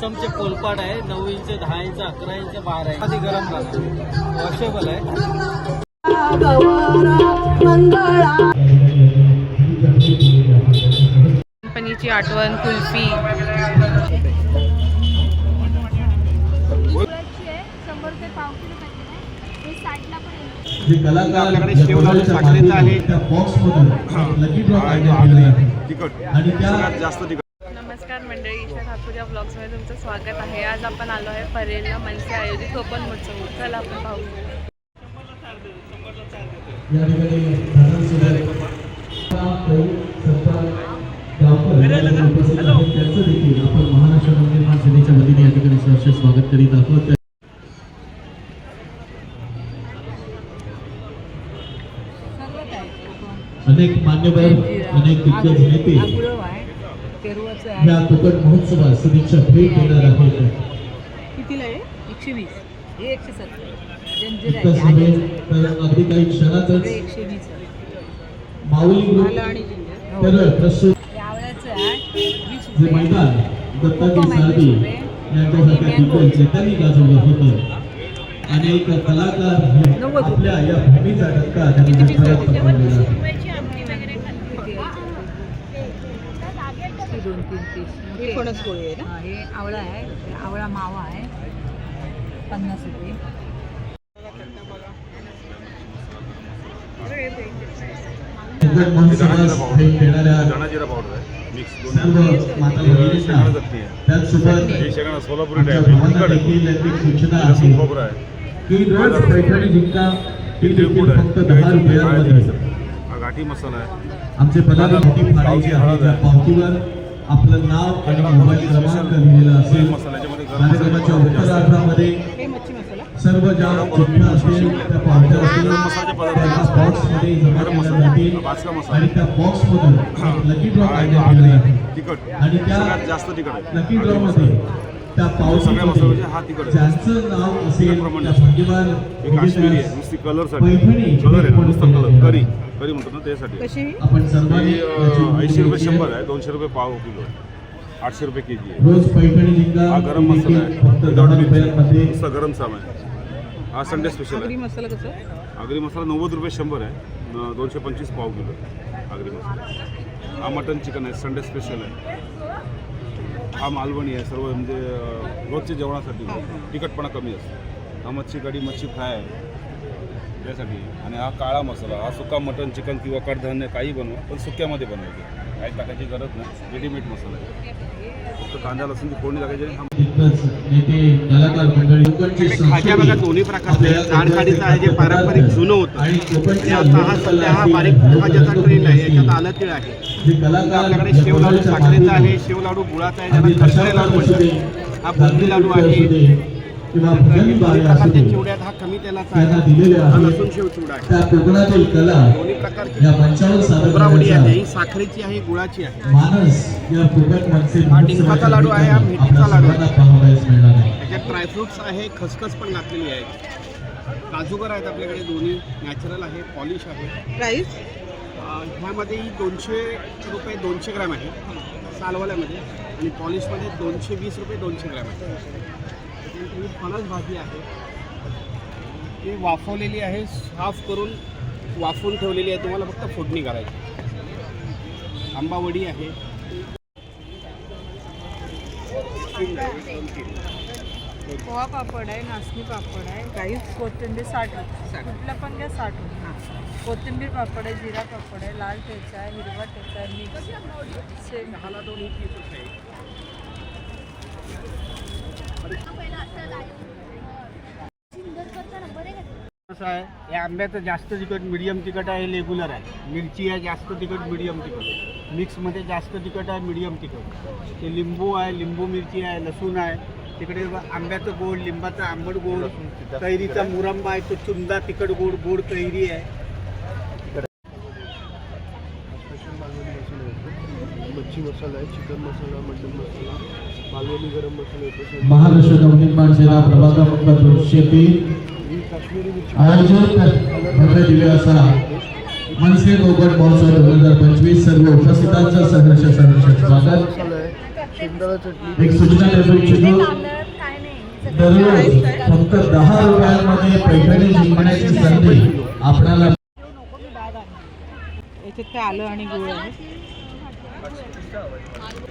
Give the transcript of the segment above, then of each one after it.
आसामचे कोलपाट आहे नऊ इंच दहा इंच अकरा इंच बारा इंच आधी गरम राहतो वॉशेबल आहे. कंपनीची आठवण कुल्फी. हे आपल्याकडे गोंधळाच्या साखरेचं आहे. माध्यमातून त्या बॉक्समधून लकी ड्रॉ काढण्यात गेलेला आहे आणि त्या सगळ्यात जास्त तिखट. नमस्कार मंडळी ईशा ठाकूर या ब्लॉग्समध्ये तुमचं स्वागत आहे. आज आपण आलो आहे परेलला मनसे आयोजित कोकण महोत्सव. चला आपण पाहू. त्यांचं देखील आपण महाराष्ट्र नवनिर्माण सेनेच्या वतीने या ठिकाणी सहर्ष स्वागत करीत आहोत. अनेक मान्यवर अनेक दिग्गज नेते या कोकण महोत्सवात सदिच्छा भेट देणार आहेत. हे अगदी काही क्षणातच. माऊली हो. तर प्रस्तुत आवळ्याचं आहे वीस जे रुपये. मैदान दत्ताजी कोकम आहे सारदी वीस रुपये. यांच्यासारख्या आणि दिग्गज नेत्यांनी गाजवलं होतं. अनेक कलाकार हे. आपल्या या भूमीचा धक्का त्यांनी आहे. किती आहे? हे दोन तीन तीस हे फणस पोळी आहे ना? हे आवळा आहे हे आवळा मावा आहे. पन्नास रुपये. ही ही. हा घाटी मसाला आहे. आमचे पदाधिकारी पावतीवर आपलं नाव आणि मोबाईल क्रमांक लिहिलेला असेल. कार्यक्रमाच्या मसाला. सर्व ज्या चिठ्ठ्या असतील त्या पावत्या असतील त्या. बॉक्समध्ये जमा गरम केल्या मसाला जातील. आणि त्या बॉक्समधून लकी ड्रॉ काढण्यात गेलेला आहे. तिखट. आणि त्या लकी ड्रॉ मध्ये त्या सगळ्या पावसामध्ये ज्यांचं नाव असेल भाग्यवान हे नुसती कलरसाठी कलर आहे नुसता कलर आहे. करी करी म्हणतो ना त्यासाठी. आपण सर्वांनी ऐंशी रुपये शंभर आहे दोनशे रुपये पाव किलो आहे. आठशे रुपये के जी आहे. रोज पैठणी जिंका हा गरम मसाला आहे. फक्त विदाउट मिरची नुसता गरम सामान आहे. हा संडे स्पेशल आगरी आहे. मसाला कसं आगरी मसाला नव्वद रुपये शंभर आहे. दोनशे पंचवीस पाव किलो आहे. आगरी मसाला. हा मटन चिकन आहे संडे स्पेशल आहे. हा मालवणी आहे. सर्व म्हणजे रोजच्या जेवणासाठी तिखटपणा कमी असतो. हा मच्छी कढी मच्छी फ्राय आहे. त्यासाठी. आणि हा काळा मसाला हा सुका मटन चिकन किंवा कडधान्य काही बनवा पण सुक्यामध्ये बनवायचे. काही टाकायची गरज नाही. रेडीमेड मसाला आहे. फक्त कांदा लसूणची फोडणी टाकायची हा तितकंच नेते कलाकार मंडळी कोकणची खाक्या बघा दोन्ही प्रकारचे. जाड खाडीचं आहे जे पारंपरिक जुनं होतं आणि कोकणच्या आता हा सध्या हा बारीक ट्रेंड आहे याच्यात आलं तीळ आहे आपल्याकडे या शेव लाडू गोंधळाच्या साखरेचा आहे माध्यमातून शेव लाडू गुळाचा आहे ज्याला खसरे लाडू म्हणतात हा बुंदी लाडू आहे किंवा भजन दोन्ही बारे असू प्रकारचे दे चिवड्यात हा कमी तेलाचा त्यांना आहे दिलेले हा आहे लसूण शेव चिवडा आहे. त्या कोकणातील कला दोन्ही प्रकारची या मंचावर सादर ही करण्याचा साखरेची आहे गुळाची आहे. मानस या कोकण मनसे डिंकाचा लाडू आहे, हा आपल्या लाडू आहे. सर्वांना पाहावयास मिळणार आहे. त्याच्यात ड्रायफ्रुट्स आहे खसखस पण घातलेली आहे. काजूगर आहेत आपल्याकडे दोन्ही नॅचरल आहे पॉलिश आहे. प्राईस ह्यामध्ये ही दोनशे रुपये दोनशे ग्रॅम आहे सालवाल्यामध्ये. आणि पॉलिशमध्ये दोनशे वीस रुपये दोनशे ग्रॅम आहे. ही फणस भाजी आहे. ती वाफवलेली आहे साफ करून वाफवून ठेवलेली आहे. तुम्हाला फक्त फोडणी करायची आंबावडी आहे. पोहा पापड आहे नाचणी पापड आहे. गाईच कोथिंबीर साठ कुठला पण घ्या साठ कोथिंबीर पापड आहे जिरा पापड आहे लाल ठेचा आहे हिरवा ठेचा आहे मिक्स सेम कसं आहे या आंब्याचं जास्त तिखट मिडियम तिखट आहे रेग्युलर आहे. मिरची आहे जास्त तिखट मिडियम तिखट. मिक्समध्ये जास्त तिखट आहे मिडियम तिखट. ते लिंबू आहे लिंबू मिरची आहे लसूण आहे. तिकडे आंब्याचं गोड लिंबाचं आंबट गोड कैरीचा मुरंबा आहे तो चुंदा तिखट गोड गोड कैरी आहे. मच्छी मसाला आहे चिकन मसाला मटन मसाला. महाराष्ट्र नवनिर्माण सेना ही काश्मीरी मिरची. आयोजक भव्य दिव्य असा मनसे कोकण महोत्सव दोन हजार पंचवीस सर्व उपस्थितांचं सहर्ष सहर्ष स्वागत. एक सूचना देतो इच्छितो. दररोज फक्त दहा रुपयांमध्ये पैठणी जिंकण्याची संधी आपणाला आलं. आणि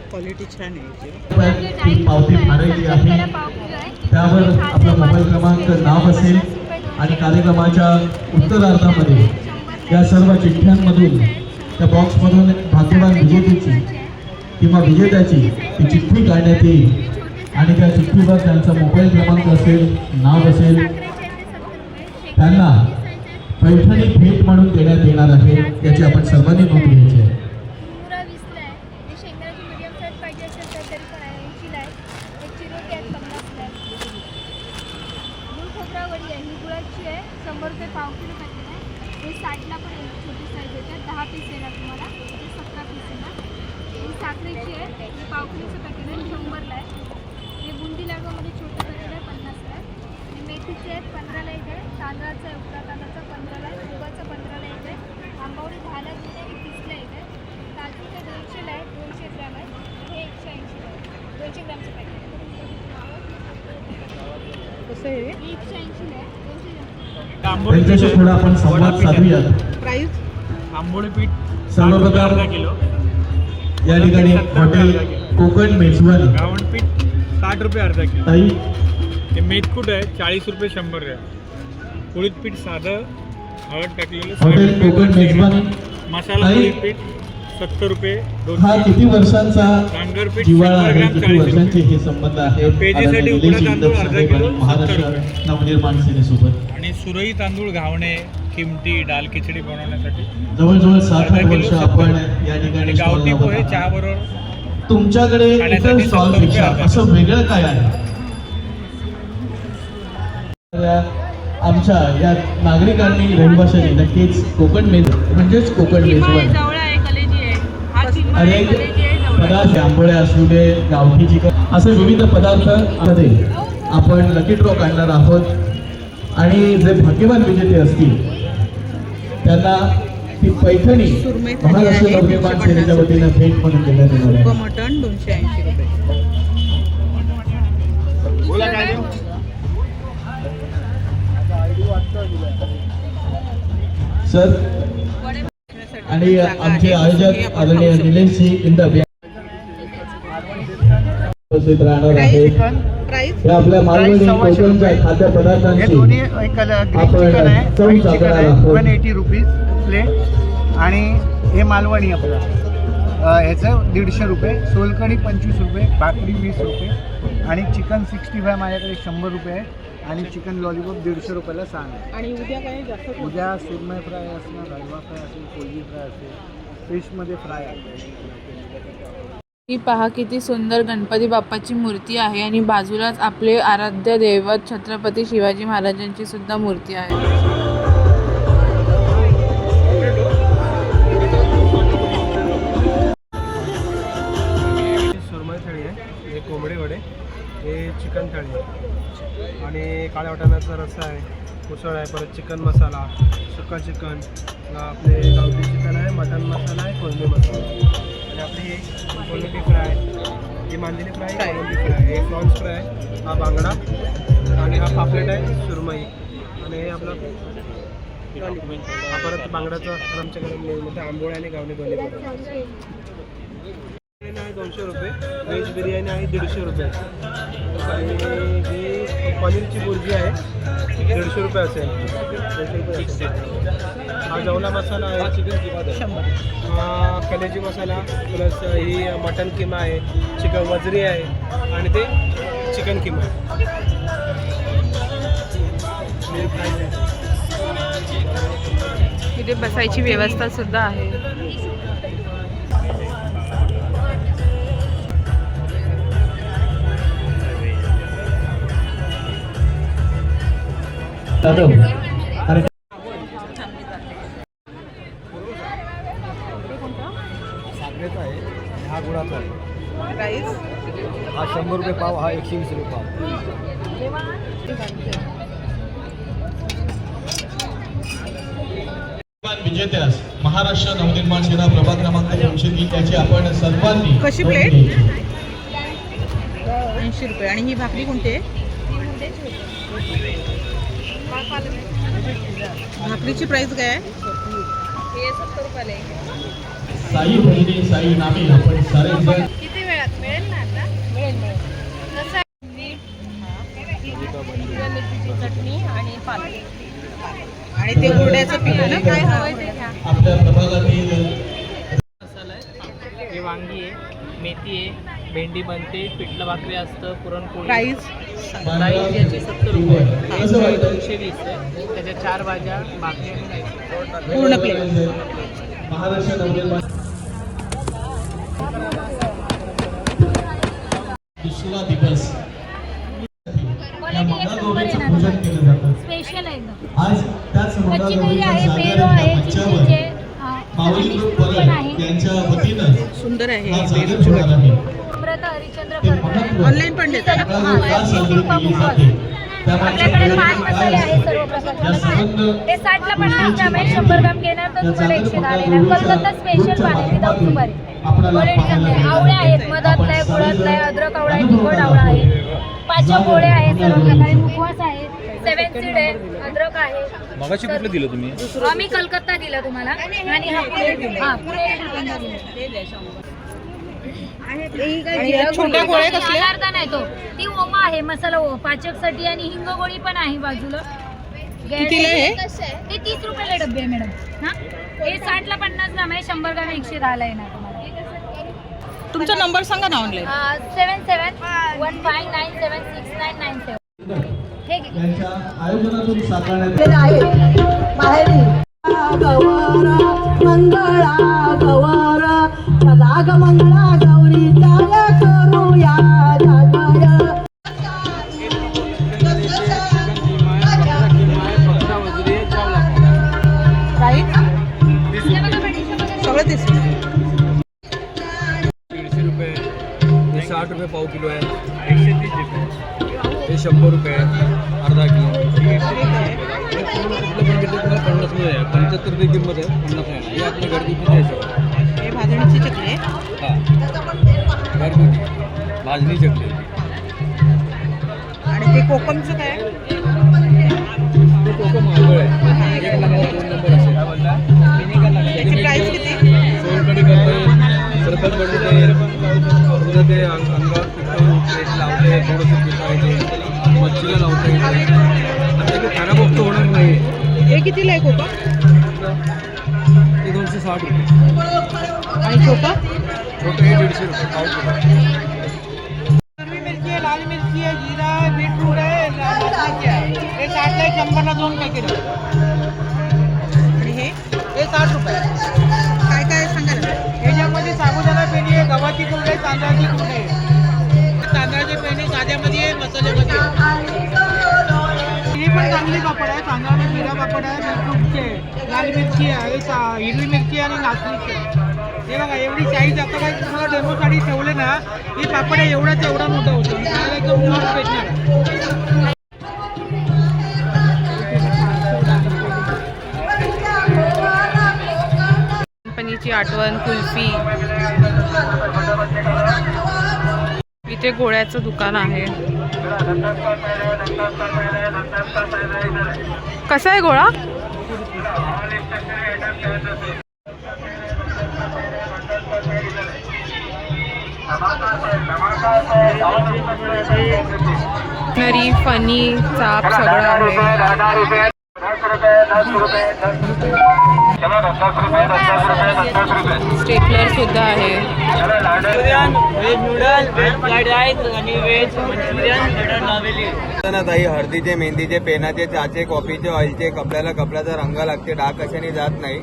क्वालिटी छान आहे पावती फाडायची आहे. त्यावर आपला मोबाईल क्रमांक नाव असेल आणि कार्यक्रमाच्या उत्तरार्धामध्ये या सर्व चिठ्ठ्यांमधून त्या बॉक्समधून भाग्यवान विजेतेची किंवा विजेत्याची ती चिठ्ठी काढण्यात येईल. आणि त्या चिठ्ठीवर त्यांचा मोबाईल क्रमांक असेल नाव असेल त्यांना पैठणी भेट म्हणून देण्यात येणार आहे याची आपण सर्वांनी नोंद घ्यायची आहे पुरा वीसला आहे हे शेंगदाण्याची मीडियम साईज पाहिजे असेल तर तरी पण आहे ऐंशीला आहे एक चिरोटी आहे पन्नासला आहे गुळ खोबरावडी आहे ही गुळाची आहे शंभर रुपये पाव किलो पॅकेट आहे हे साठला पण आहे छोटी साईज येते दहा पीस येणार तुम्हाला हे सतरा पीस येणार साखरेची आहे. ही पाव किलोचं पॅकेट आहे शंभरला आहे. हे बुंदी लाडूमध्ये छोटं पॅकेट आहे पन्नासला आहे. हे मेथीचे आहेत पंधराला एक आहे. तांदळाचं आहे उकळा तांदळाचा पंधराला आहे. मुगाचं पंधराला एक आहे. आंबावडी दहाला एक आहे तीसला एक आहे. दोनशेला आहे दोनशे ग्रॅम आहे. हे एकशे ऐंशीला आहे. दोनशे ग्रॅमचं पॅकेट कसं आहे हे? एकशे ऐंशीला आहे. दोनशे ग्रॅम. आपण संवाद साधूयात. प्राईस आंबोळी पीठ सर्वप्रथम किलो. या ठिकाणी हॉटेल कोकण मेजवानी. गावण पीठ साठ रुपये अर्धा किलो. ताई. हे मेथकूट आहे? चाळीस रुपये शंभर आहे. पोळीत पीठ साधं हळद टाकलेलं हॉटेल कोकण मेजवानी. मसाला ताई, पीठ सत्तर रुपये हा दोनशे किती वर्षांचा डांगरपीठ जिव्हाळा शंभर आहे ग्राम किती चाळीस वर्षांचे रुपये हे संबंध आहेत पेजीसाठी आदरणीय उकडा निलेश तांदूळ अर्धा साहेब किलो, आणि महाराष्ट्र नवनिर्माण सेनेसोबत. आणि सुरई तांदूळ घावणे किमटी डाल खिचडी बनवण्यासाठी. जवळजवळ सात आठ वर्ष आपण. या ठिकाणी गावठी पोहे चहा. बरोबर तुमच्याकडे इतर असं वेगळं काय आहे? या आमच्या या नागरिकांनी रहिवाशांनी नक्कीच कोकण मेज म्हणजेच कोकण मेजवानी. हा आहे अनेक पदार्थ आंबोळे असू दे गावठी चिकन असे विविध पदार्थमध्ये आपण लकी ड्रॉ काढणार आहोत. आणि जे भाग्यवान विजेते असतील त्यांना ती पैठणी महाराष्ट्र नवनिर्माण 150 सेनेच्या वतीनं भेट म्हणून देण्यात येणार आहे. मटण दोनशे ऐंशी रुपये. सर आणि आमचे आयोजक आदरणीय इंदब या उपस्थित राहणार आहेत. प्राईस या आपल्या मालवणी कोकणच्या खाद्यपदार्थांची हे दोन्ही एक ग्रीन आपण चिकन आहे. व्हाईट चिकन आहे. आहोत. वन एटी रुपीज प्लेट आणि हे मालवणी आपलं. ह्याचं दीडशे रुपये. सोलकढी पंचवीस रुपये. भाकरी वीस रुपये. आणि चिकन सिक्स्टी फाय माझ्याकडे शंभर रुपये आहे. आणि चिकन लॉलीपॉप दीडशे रुपयाला सांग आहे. आणि उद्या काय जास्त उद्या सुरमई फ्राय असणार हलवा फ्राय असेल कोलबी फ्राय असेल फिशमध्ये फ्राय आहे. ही पहा किती सुंदर गणपती बाप्पाची मूर्ती आहे आणि बाजूलाच आपले आराध्य दैवत छत्रपती शिवाजी महाराजांची सुद्धा मूर्ती आहे. सुरमई थाळी आहे हे कोंबडे वडे हे चिकन थाळी आहे. आणि काळ्या वाटाण्याचा रस्सा आहे उसळ आहे परत चिकन मसाला सुका चिकन आपले गावठी चिकन आहे मटन मसाला आहे कोलंबी मसाला आणि आपली कोलंबी फ्राय ही मांदेली फ्राय कोलंबी फ्राय हे प्रॉन्स फ्राय हा बांगडा आणि हा पापलेट आहे सुरमई. आणि हे आपला हा परत बांगड्याचा आमच्याकडे मोठा म्हणजे आंबोळ्या आणि गावणी दोन्ही आहे. बिर्याणी आहे दोनशे रुपये व्हेज बिर्याणी आहे दीडशे रुपये. आणि हे पनीरची भुर्जी आहे. दीडशे रुपये असेल. दीडशे रुपये असेल. हा जवला मसाला आहे. चिकन किमा हा कलेजी मसाला प्लस ही मटन किमा आहे. चिकन वजरी आहे. आणि ते चिकन किमा. आहे. इथे बसायची व्यवस्था सुद्धा आहे. जाधव. हा गुळाचा आहे. हा शंभर रुपये पाव हा एकशे वीस रुपये पाव. विजेत्यास महाराष्ट्र नवनिर्माण सेना प्रभाग क्रमांक दोनशे तीन याची आपण सर्वांनी कशी प्लेट? ऐंशी रुपये. आणि ही भाकरी कोणती आहे? भाकरीची प्राइस काय? आहे हे सत्तर रुपयाला आहे साई बहिणी साई नामे आपण सारे जण किती वेळात? मिळेल ना आता? मिळेल मिळेल. चटणी आणि पालक. आणि ते हुरड्याचं पीठ ना? काय हवंय ते घ्या. आपल्या प्रभागातील मसाला आहे. हे वांगी आहे मेथी आहे भेंडी बनते पिठलं भाकरी असतं पुरणपोळी. प्राइस प्राईस याची सत्तर रुपये? दोनशे वीस आहे. त्याच्या चार भाज्या भाकरी आणि राईस. पूर्ण प्लेट दुसरा दिवस. या मंगळागौरीचं पूजन केलं जातं. स्पेशल आहे एकदम आज त्याच मंगळागौरीच्या ग्रुप यांच्या वतीनं सुंदर आहे. ऑनलाईन पण आपल्याकडे पाच मसाले आहेत सर्व प्रकारचे. ते साठला पन्नास ग्राम आहे शंभर ग्राम घेणार तर तुम्हाला एकशे दहा देणार. कलकत्ता स्पेशल पान आहे विदाऊट सुपारी क्वालिटी चांगली आहे. आवळे आहेत मधातला आहे गुळातला आहे अद्रक आवळा आहे तिखट आवळा आहे. पाचच्या पोळे आहेत सर्व प्रकारे मुखवास आहे सेवन सीड आहे अद्रक आहे. मगाशी कुठलं दिलं तुम्ही? आम्ही कलकत्ता दिला तुम्हाला. आणि हा पुणे हा पुणे छोट्या गोळ्या कसल्या? अर्धा नाही तो. ती ओमा आहे मसाला ओ पाचकसाठी आणि हिंग गोळी पण आहे बाजूला. कितीला आहे? ते तीस रुपयाला डब्बे आहे मॅडम हा? हे साठला पन्नास ग्राम आहे शंभर ग्राम एकशे दहाला येणार तुम्हाला. तुमचा नंबर सांगा ना online seven seven one five nine seven six nine nine seven हे घे. आयोजनातून साकारण्यात मंगळा गवर. घरगुती भाजणी चटणी. आणि ते कोकमचं काय? आहे? ते कोकम आवळ आहे. एक नंबर दोन नंबर असेल त्याची प्राइस किती? करता येईल येईल समजा ते अंगावर लावले थोडंसं मच्छीला लावता येईल आणि ते खराब वस्तू होणार नाही. हे कितीला आहे कोकम? ते दोनशे साठ रुपये. आणि छोटा छोटं हे दीडशे रुपये पाव किलो. मिरची आहे लाल मिरची आहे जिरा आहे बीटरूट आहे लसणाची आहे. हे साठला एक शंभरला दोन पॅकेट आणि हे हे साठ रुपये काय काय सांगाल? ह्याच्यामध्ये साबुदाणा पेंडी आहे गव्हाची कुंड आहे तांदळाची कुंड आहे. तांदळाची पेंडी साध्यामध्ये आहे मसाल्यामध्ये ही पण चांगली कापड आहे तांदळाने जिरा कापड आहे बीटरूटची आहे लाल मिरची आहे सा- हिरवी मिरची आहे आणि नाचणीची आहे. हे बघा एवढी साईज आता काही तुम्हाला डेमोसाठी ठेवले ना ही पापड एवढाच एवढा मोठा होतो. आणि कंपनीची आठवण कुल्फी. इथे गोळ्याचं दुकान आहे. कसा आहे गोळा? नरी फनी चाप सगळं आहे. स्टेपलर सुद्धा आहे. ना ताई हळदीचे मेहंदीचे पेनाचे चहाचे कॉफीचे ऑइलचे कपड्याला कपड्याचा रंग लागते डाग कशाने जात नाही.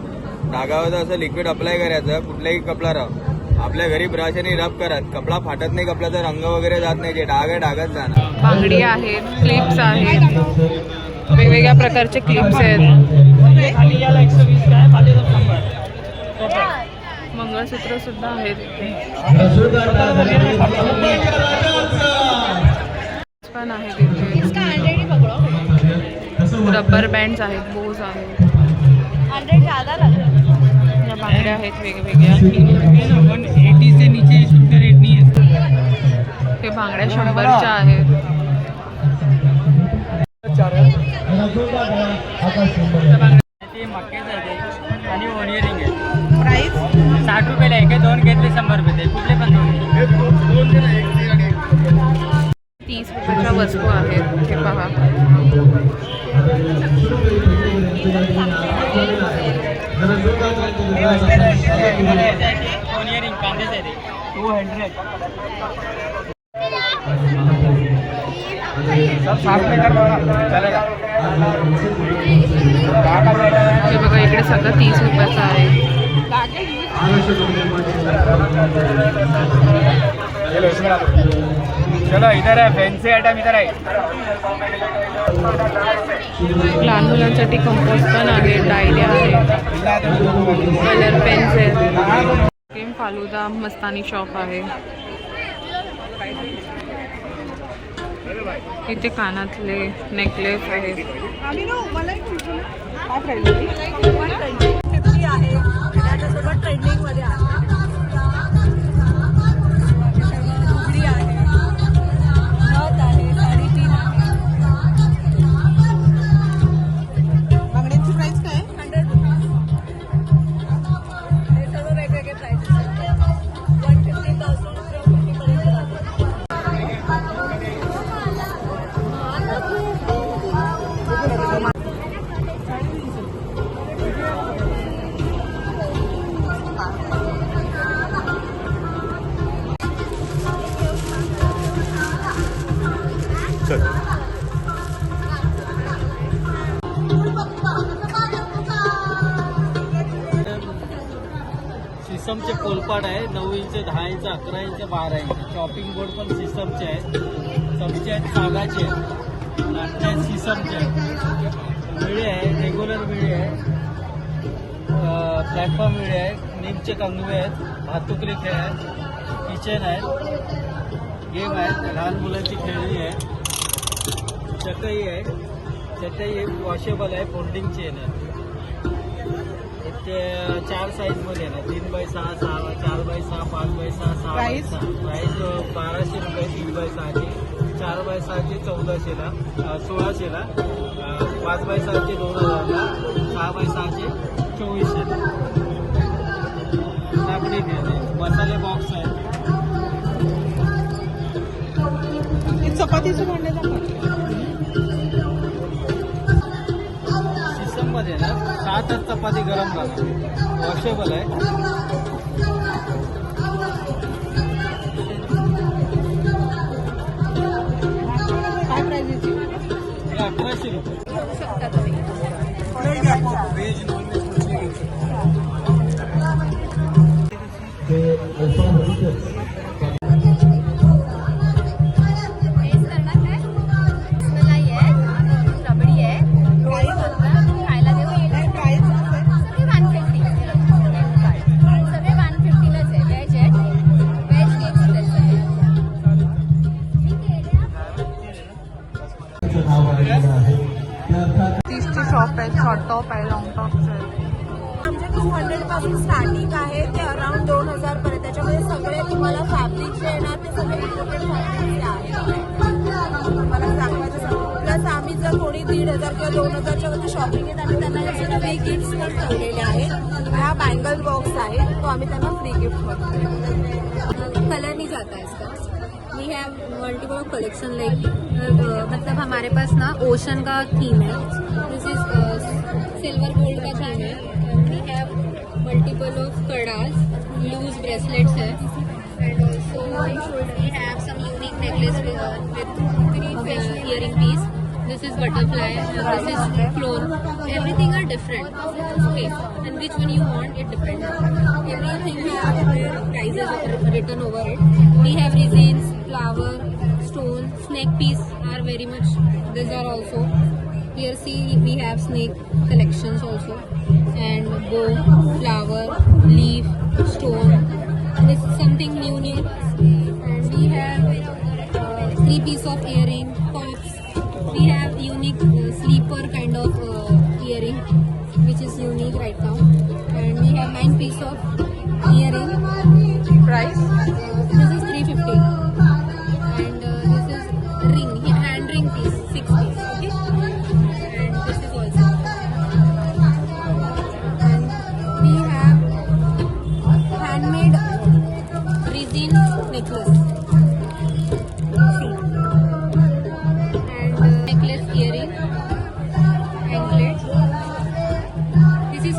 डागावर असं लिक्विड अप्लाय करायचं कुठलाही कपडा रब आपल्या घरी ब्रशने रब करत. कपडा फाटत नाही कपड्याचा रंग वगैरे जात नाही जे डाग आहे डागच जाणार. बांगडी आहेत क्लिप्स आहेत. वेगवेगळ्या प्रकारचे क्लिप्स आहेत. मंगळसूत्र सुद्धा आहेत. पण आहेत इथे. रबर बँड्स आहेत बोज आहेत. या बांगड्या आहेत वेगवेगळ्या एटी से नीचे इसके रेट नहीं है। हे। बांगड्या शंभरच्या आहेत टू हंड्रेड हे बघा इकडे सगळं तीस रुपयाचं आहे चलो इधर आहे फॅन्सी आयटम इधर आहे लहान मुलांसाठी कंपोस्ट पण आहे डायऱ्या आहे. कलर पेन्स आहेत क्रीम फालुदा मस्तानी शॉप आहे. इथे कानातले नेकलेस आहेत त्याच्यासोबत ट्रेंडिंगमध्ये आहे अकरा इंच बारा इंच चॉपिंग बोर्ड पण सिस्टमचे आहेत. चमचे आहेत सागाचे आहेत. लाटचे आहेत सिस्टमचे आहेत. विळे आहे रेग्युलर विळे आहे प्लॅटफॉर्म विळे आहे निमचे कंगवे आहेत. भातुकली खेळ आहेत. किचन आहे गेम आहे लहान मुलांची खेळणी आहे चटई आहे चटई वॉशेबल आहे. फोल्डिंग चेन आहे. ते चार साईजमध्ये आहे ना. तीन बाय सहा सहा चार बाय सहा पाच बाय सहा सहा बाय Price? सहा. प्राईस बाराशे रुपये तीन बाय सहाचे. चार बाय सहाचे चौदाशेला अ, सोळाशेला अ, पाच बाय सहाचे दोन हजारला सहा बाय सहाचे चोवीसशेला. आहे. मसाले बॉक्स आहे. हे चपातीचं भांडे ना चपाती गरम झाला. वॉशेबल आहे. फ्री ठेवलेले आहेत. हा बँगल बॉक्स आहे. तो आम्ही त्यांना फ्री गिफ्ट करतो कलर नहीं जाता है इसका we have multiple collection like मतलब हमारे पास ना ओशन का थीम है दिस इज सिल्वर गोल्ड का थीम है वी हैव मल्टीपल ऑफ कड़ास लूज ब्रेसलेट्स है. And also we have some unique necklace with earring piece this is butterfly this is clone everything are different. Okay and which one you want it depends. Everything we have prices are written over it. We have resins flower stone snake piece are very much these are also. Here see we have snake collections also. And bow flower leaf stone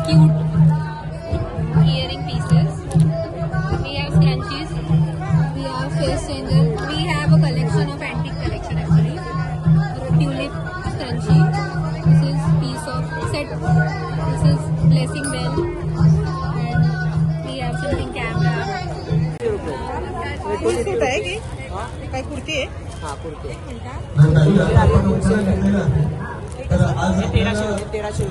cute earring pieces. We have scrunchies. We have face changer. We have a collection of antique collection actually. Tulip scrunchie. This is piece of set. This is blessing bell. And we have something camera. काय कुर्ती आहे कुर्ती आहे तेराशे तेराशे